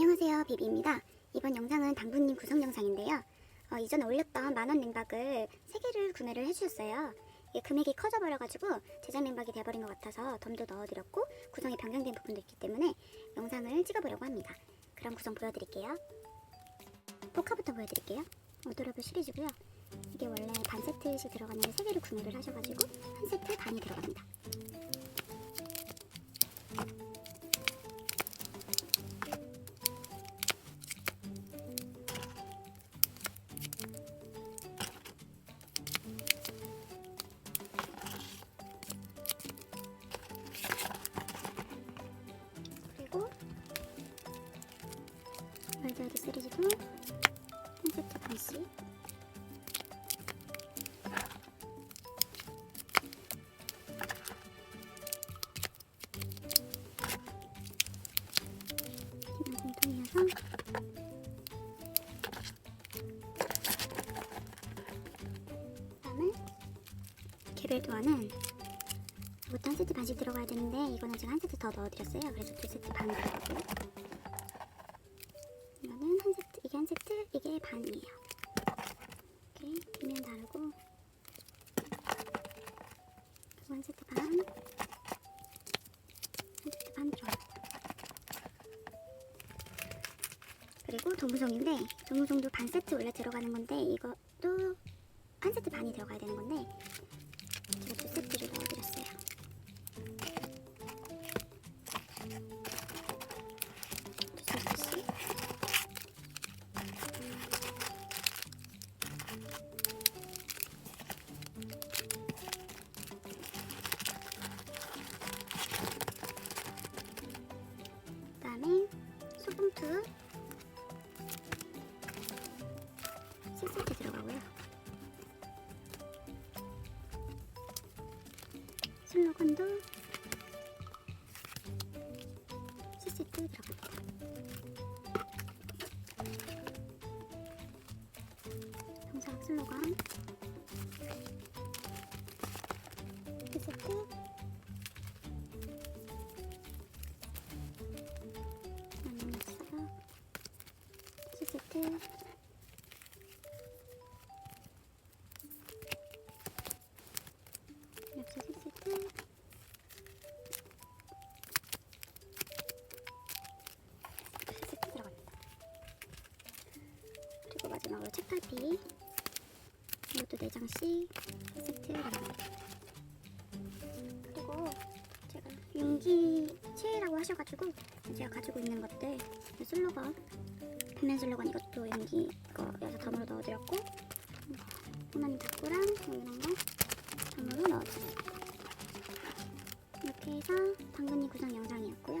안녕하세요 비비입니다. 이번 영상은 당분님 구성 영상인데요. 어, 이전에 올렸던 만원 냉박을 3개를 구매를 해주셨어요. 이게 금액이 커져 버려가지고 제작 냉박이 돼버린 것 같아서 덤도 넣어드렸고 구성이 변경된 부분도 있기 때문에 영상을 찍어보려고 합니다. 그럼 구성 보여드릴게요. 포카부터 보여드릴게요. 오더러브 시리즈고요. 이게 원래 반 세트씩 들어가는데 3개를 구매를 하셔가지고 한 세트 반이 들어갑니 월드와이드 시리즈도 한 세트 반씩 기능 공통이어서 그다음에 개별 도안은 이것도 한 세트 반씩 들어가야 되는데 이거는 제가 한 세트 더 넣어드렸어요. 그래서 두 세트 반 들어가고 반이에요. 이렇게 뒷면 다르고 그리고 한 세트 반, 한 세트 반 들어가요. 그리고 도무송인데 도무송도 반 세트 원래 들어가는 건데 이것도 한 세트 반이 들어가야 되는 건데 슬로건도 3세트 들어갑니다. 정사각 슬로건 3세트 나눠놨어요. 3세 마지막으로 책갈피 이것도 4장씩 세트 들어갑니다. 그리고 제가 용기 체라고 하셔가지고 제가 가지고 있는 것들 이 슬로건 표면 슬로건 이것도 용기 거 여기서 덤으로 넣어드렸고 호나미 닭구랑 뭐 이런 거 덤으로 넣어드립니다. 이렇게 해서 당근이 구성 영상이었고요.